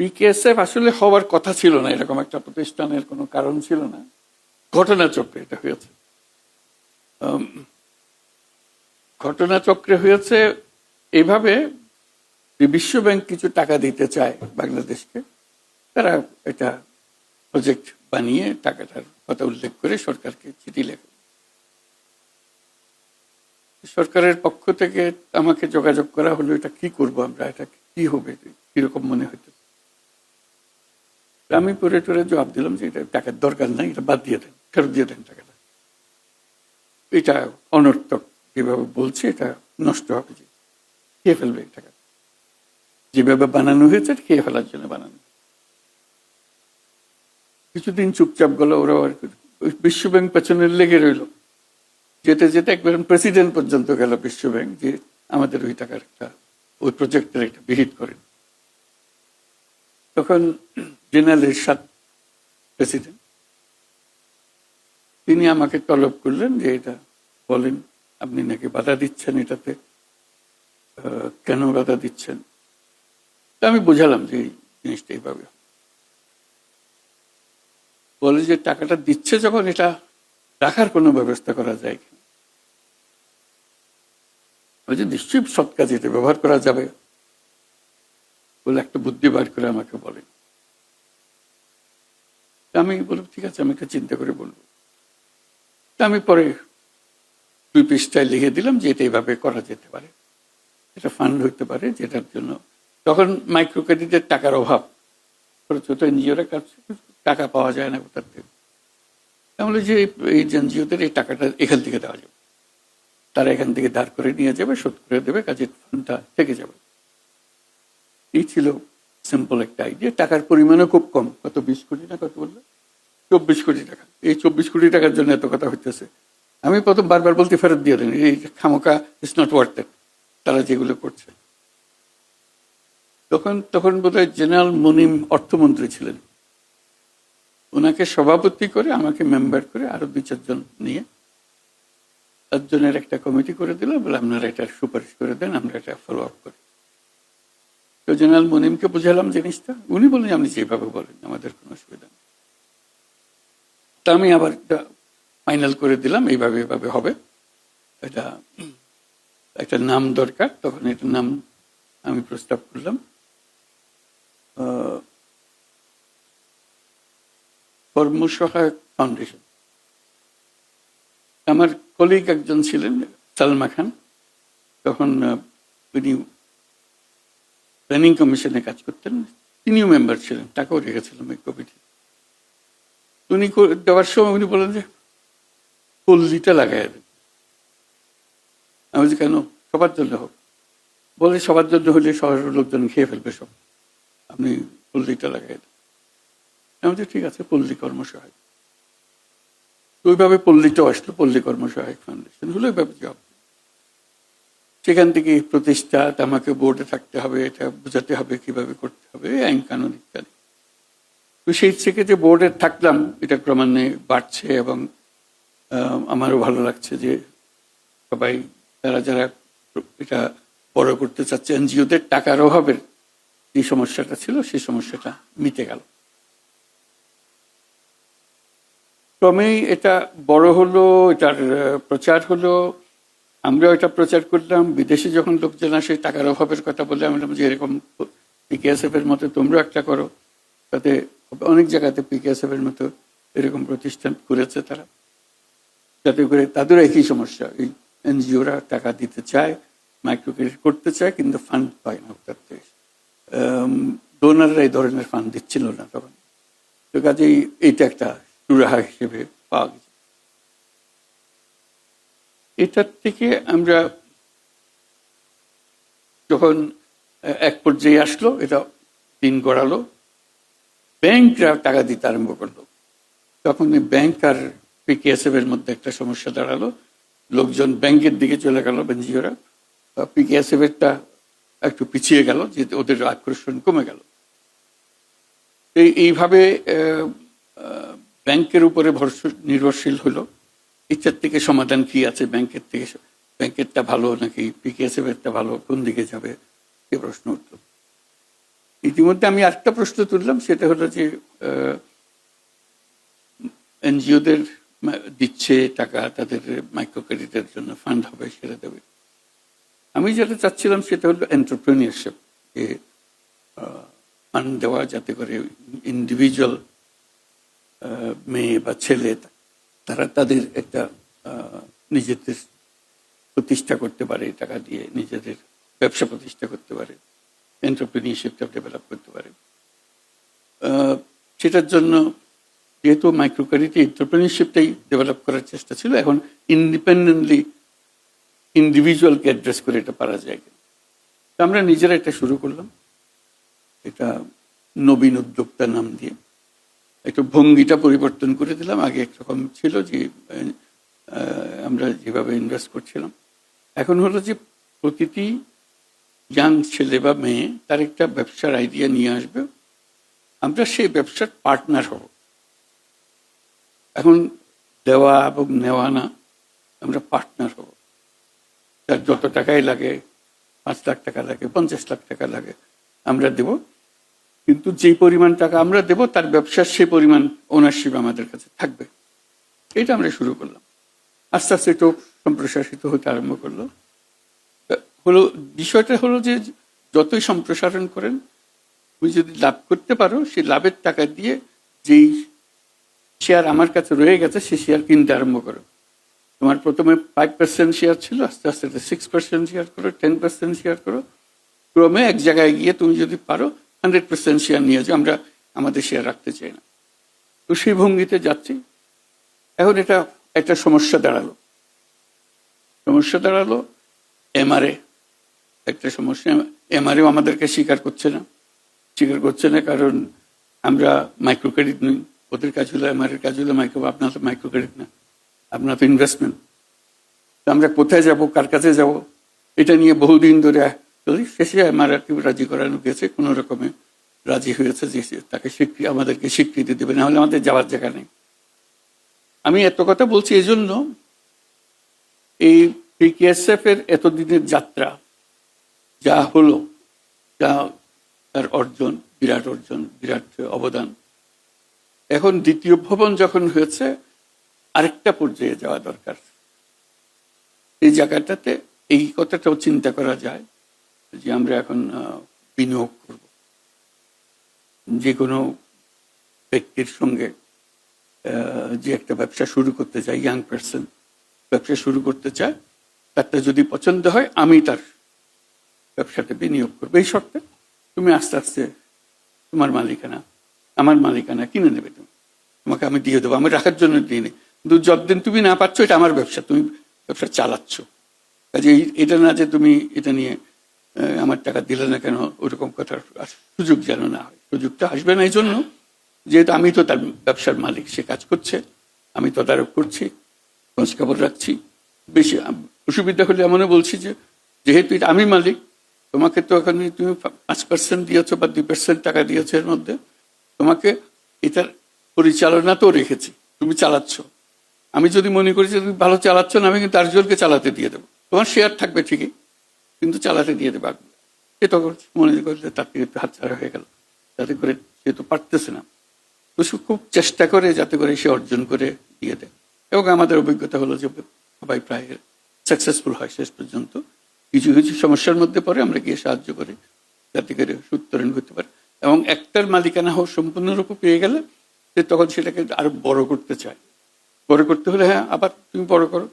PKSF আসলে হওয়ার কথা ছিল না, এরকম একটা প্রতিষ্ঠানের কোনো কারণ ছিল না। ঘটনাচক্রে এটা হয়েছে। ঘটনাচক্রে হয়েছে এইভাবে যে বিশ্বব্যাংক কিছু টাকা দিতে চায় বাংলাদেশকে, তারা এটা প্রজেক্ট বানিয়ে টাকাটার কথা উল্লেখ করে সরকারকে চিঠি লেখে। সরকারের পক্ষ থেকে আমাকে যোগাযোগ করা হলো, এটা কি করব আমরা, এটা কি হবে, কীরকম মনে হইতে আমি পরে টরে জবাব দিলাম যে এটা টাকার দরকার নাই, এটা বাদ দিয়ে দেন, ফেরত দিয়ে দেন টাকাটা। এটা অনর্থক যেভাবে বলছে, এটা নষ্ট হবে যে। খেয়ে ফেলবে টাকা। যেভাবে বানানো হয়েছে খেয়ে ফেলার জন্য বানানো। কিছুদিন চুপচাপ গেল ওরা আর বিশ্বব্যাংক পেছনে লেগে রইল। যেতে যেতে একবার প্রেসিডেন্ট পর্যন্ত গেল বিশ্বব্যাংক যে আমাদের ওই টাকার একটা ওই প্রজেক্টের একটা বিহিত করেন। তখন জেনারেল এরশাদ প্রেসিডেন্ট, তিনি আমাকে তলব করলেন যে এটা বলেন, আপনি নাকি বাধা দিচ্ছেন এটাতে। কেন বাধা দিচ্ছেন? তা আমি বোঝালাম যে এই জিনিসটা এইভাবে বলে যে টাকাটা দিচ্ছে যখন এটা রাখার কোনো ব্যবস্থা করা যায় কিনা যে নিশ্চয়ই সৎ কাজে এটা ব্যবহার করা যাবে বলে একটা বুদ্ধি বার করে আমাকে বলেন। আমি বললাম, ঠিক আছে, আমি একটা চিন্তা করে বলব। তা আমি পরে দুই পৃষ্ঠায় লিখে দিলাম যে এটা এইভাবে করা যেতে পারে। এটা ফান্ড হইতে পারে যেটার জন্য। তখন মাইক্রো ক্রেডিটের টাকার অভাব। ছোট এনজিওরা কাছে টাকা পাওয়া যায় না কোথার থেকে। তাহলে যে এই এনজিওদের এই টাকাটা এখান থেকে দেওয়া যাবে। তারা এখান থেকে ধার করে নিয়ে যাবে, শোধ করে দেবে, কাজের ফান্ডটা থেকে যাবে। এই ছিল সিম্পল একটা আইডিয়া টাকার পরিমাণও খুব কম। কত বিশ কোটি না কত বলল? চব্বিশ কোটি টাকা। এই চব্বিশ কোটি টাকার জন্য এত কথা হইতেছে। আমি প্রথম বারবার বলতে ফেরত দিয়ে দেন, এই খামোকা ইস নট ওয়ার্থ তারা যেগুলো করছে। তখন তখন বোধহয় জেনারেল মুনিম অর্থমন্ত্রী ছিলেন। ওনাকে সভাপতি করে আমাকে মেম্বার করে আরও দুই, চারজন নিয়ে চারজনের একটা কমিটি করে দিল। বলে, আপনারা এটা সুপারিশ করে দেন, আমরা এটা ফলো আপ করি। তো জেনারেল মুনিমকে বুঝালাম জিনিসটা। উনি বললেন, আপনি যেভাবে বলেন, আমাদের কোনো অসুবিধা নেই। তা আমি আবার এটা ফাইনাল করে দিলাম, এইভাবে এইভাবে হবে। এটা একটা নাম দরকার, তখন এটা নাম আমি প্রস্তাব করলাম। কর্মসহায়ক ফাউন্ডেশন। আমার কলিগ একজন ছিলেন, সালমা খান। তখন উনি প্ল্যানিং কমিশনে কাজ করতেন, তিনিও মেম্বার ছিলেন, তাকেও রেখেছিলাম এই কমিটি। উনি দেওয়ার সময় উনি বলেন যে পল্লীটা লাগাই দেন। আমি কেন? সবার জন্য হোক। বলে, সবার জন্য হলে শহরের লোকজন খেয়ে ফেলবে সব। আপনি পল্লীটা লাগাই দেন। আমি ঠিক আছে পল্লী কর্মসহায়ক। ওইভাবে পল্লীটাও আসলো পল্লী কর্মসহায়ক ফাউন্ডেশন হলো ওইভাবে জব সেখান থেকে প্রতিষ্ঠা আমাকে বোর্ডে থাকতে হবে, এটা বোঝাতে হবে, কীভাবে করতে হবে আইন কানুন ইত্যাদি। তো সেই থেকে যে বোর্ডে থাকলাম, এটা ক্রমান্বয়ে বাড়ছে এবং আমারও ভালো লাগছে যে সবাই, যারা যারা এটা বড় করতে চাচ্ছে, এনজিওদের টাকার অভাবের যে সমস্যাটা ছিল সেই সমস্যাটা মিটে গেল। ক্রমেই এটা বড় হলো, এটার প্রচার হলো আমরাও এটা প্রচার করলাম, বিদেশে যখন লোকজন আসে, টাকার অভাবের কথা বলে, আমরা যে এরকম পিকেএসএফ এর মতো তোমরা একটা করো। তাতে অনেক জায়গাতে পিকেএসএফ এর মতো এরকম প্রতিষ্ঠান করেছে তারা। যাতে করে তাদেরও একই সমস্যা, এই এনজিওরা টাকা দিতে চায় মাইক্রো ক্রেডিট করতে চায়, কিন্তু ফান্ড পায় না তার থেকে। ডোনাররা এই ধরনের ফান্ড দিচ্ছিল না তখন। তো কাজেই এইটা একটা সুরাহা হিসেবে পাওয়া গেছে। এটার থেকে আমরা যখন এক পর্যায়ে আসলো, এটা দিন গড়ালো, ব্যাংকরা টাকা দিতে আরম্ভ করল। তখন ব্যাংক আর পিকেএসএফ এর মধ্যে একটা সমস্যা দাঁড়াল। লোকজন ব্যাংকের দিকে চলে গেল বেঞ্জিওরা পিকেএসএফ এরটা একটু পিছিয়ে গেল যে ওদের আকর্ষণ কমে গেল। এইভাবে ব্যাংকের উপরে ভরসা, নির্ভরশীল হলো। ইচ্ছার থেকে সমাধান কি আছে? ব্যাংকের থেকে ব্যাংকেরটা ভালো নাকি পিকেএসএফ এরটা ভালো? কোন দিকে যাবে? এ প্রশ্ন উঠল ইতিমধ্যে আমি আরেকটা প্রশ্ন তুললাম, সেটা হলো যে এনজিওদের দিচ্ছে টাকা, তাদের মাইক্রো ক্রেডিটের জন্য ফান্ড হবে, সেটা দেবে। আমি যেটা চাচ্ছিলাম সেটা হলো এন্টারপ্রেনিয়ারশিপ যে ফান্ড দেওয়া যাতে করে ইন্ডিভিজুয়াল মেয়ে বা ছেলে তারা তাদের একটা নিজেদের প্রতিষ্ঠা করতে পারে এই টাকা দিয়ে নিজেদের ব্যবসা প্রতিষ্ঠা করতে পারে এন্টারপ্রিনিয়রশিপটা ডেভেলপ করতে পারে। সেটার জন্য যেহেতু মাইক্রো ক্রেডিট এন্টারপ্রিনিয়রশিপটাই ডেভেলপ করার চেষ্টা ছিল, এখন ইন্ডিপেন্ডেন্টলি ইন্ডিভিজুয়ালকে অ্যাড্রেস করে এটা পারা যায়। আমরা নিজেরা এটা শুরু করলাম, এটা নবীন উদ্যোক্তা নাম দিয়ে। একটু ভঙ্গিটা পরিবর্তন করে দিলাম। আগে একরকম ছিল যে আমরা যেভাবে ইনভেস্ট করছিলাম। এখন হলো যে, প্রতিটি ইয়াং ছেলে বা মেয়ে তার একটা ব্যবসার আইডিয়া নিয়ে আসবে। আমরা সেই ব্যবসার পার্টনার হব। এখন দেওয়া এবং নেওয়া না, আমরা পার্টনার হব। তার যত টাকাই লাগে, পাঁচ লাখ টাকা লাগে, পঞ্চাশ লাখ টাকা লাগে, আমরা দেব। কিন্তু যেই পরিমাণ টাকা আমরা দেব, তার ব্যবসার সেই পরিমাণ ওনারশিপ আমাদের কাছে থাকবে। এটা আমরা শুরু করলাম। আস্তে আস্তে একটু সম্প্রসারিত হতে আরম্ভ করল। হলো, বিষয়টা হলো যে যতই সম্প্রসারণ করেন, তুমি যদি লাভ করতে পারো, সেই লাভের টাকা দিয়ে যেই শেয়ার আমার কাছে রয়ে গেছে, সেই শেয়ার কিনতে আরম্ভ করো। তোমার প্রথমে ফাইভ পার্সেন্ট শেয়ার ছিল, আস্তে আস্তে সিক্স পার্সেন্ট শেয়ার করো টেন পার্সেন্ট শেয়ার করো। ক্রমে এক জায়গায় গিয়ে তুমি যদি পারো হান্ড্রেড পার্সেন্ট শেয়ার নিয়ে যাও, আমরা আমাদের শেয়ার রাখতে চাই না। তো সেই ভঙ্গিতে যাচ্ছি। এখন এটা, একটা সমস্যা দাঁড়াল। সমস্যা দাঁড়াল এমআরএ একটা সমস্যা এমআরএও আমাদেরকে স্বীকার করছে না। স্বীকার করছে না কারণ আমরা মাইক্রো ক্রেডিট নই। ওদের কাজ হলো এমআরএর কাজ হলো মাইক্রো আপনার তো মাইক্রো ক্রেডিট না। আপনার তো ইনভেস্টমেন্ট আমরা কোথায় যাব, কার কাছে যাব, এটা নিয়ে বহুদিন ধরে চলি শেষে আমার আর কি রাজি করানো গেছে, কোনো রকমে রাজি হয়েছে যে তাকে স্বীকৃতি আমাদেরকে স্বীকৃতি দেবে, না হলে আমাদের যাওয়ার জায়গা নেই। আমি এত কথা বলছি এই জন্য এই পিকেএসএফ এর এতদিনের যাত্রা, যা হলো, যা তার অর্জন, বিরাট অর্জন, বিরাট অবদান, এখন দ্বিতীয় ভবন যখন হয়েছে, আরেকটা পর্যায়ে যাওয়া দরকার। এই জায়গাটাতে এই কথাটাও চিন্তা করা যায়। যে আমরা এখন বিনিয়োগ করব। যে কোনো ব্যক্তির সঙ্গে যে একটা ব্যবসা শুরু করতে চায় ইয়াং পার্সন ব্যবসা শুরু করতে চায়, তারটা যদি পছন্দ হয়, আমি তার ব্যবসাতে বিনিয়োগ করব। এই শর্তে তুমি আস্তে আস্তে তোমার মালিকানা, আমার মালিকানা কিনে নেবে তুমি। তোমাকে আমি দিয়ে দেবো, আমি রাখার জন্য দিয়ে নিই কিন্তু যতদিন তুমি না পাচ্ছ, এটা আমার ব্যবসা, তুমি ব্যবসা চালাচ্ছ। কাজে এটা না যে তুমি এটা নিয়ে আমার টাকা দিলে না কেন ওরকম কথার সুযোগ যেন না হয়। সুযোগটা আসবে না এই জন্য যেহেতু আমি তো তার ব্যবসার মালিক, সে কাজ করছে। আমি তদারক করছি, খোঁজ খবর রাখছি। বেশি অসুবিধা হলে এমনও বলছি যে, যেহেতু আমি মালিক, তোমাকে তো এখানে তুমি পাঁচ পার্সেন্ট দিয়েছ বা দুই পার্সেন্ট টাকা দিয়েছ এর মধ্যে, তোমাকে এটার পরিচালনা তো রেখেছি। তুমি চালাচ্ছ। আমি যদি মনে করি যে তুমি ভালো চালাচ্ছ না, আমি কিন্তু আরেকজনকে চালাতে দিয়ে দেবো। তোমার শেয়ার থাকবে ঠিকই। কিন্তু চালাতে দিয়ে দেবে। আগে সে তখন মনে করলে তার থেকে হাতছাড়া হয়ে গেল। যাতে করে সে তো পারতেছে না। তো সে খুব চেষ্টা করে যাতে করে সে অর্জন করে দিয়ে দেয়। এবং আমাদের অভিজ্ঞতা হলো যে সবাই প্রায় সাকসেসফুল হয় শেষ পর্যন্ত। কিছু কিছু সমস্যার মধ্যে পরে আমরা গিয়ে সাহায্য করি, যাতে করে উত্তরণ করতে পারে। এবং একটার মালিকানা হোক সম্পূর্ণরূপে পেয়ে গেলে সে তখন সেটাকে আরও বড় করতে চায়। বড় করতে হলে হ্যাঁ আবার তুমি বড় করো।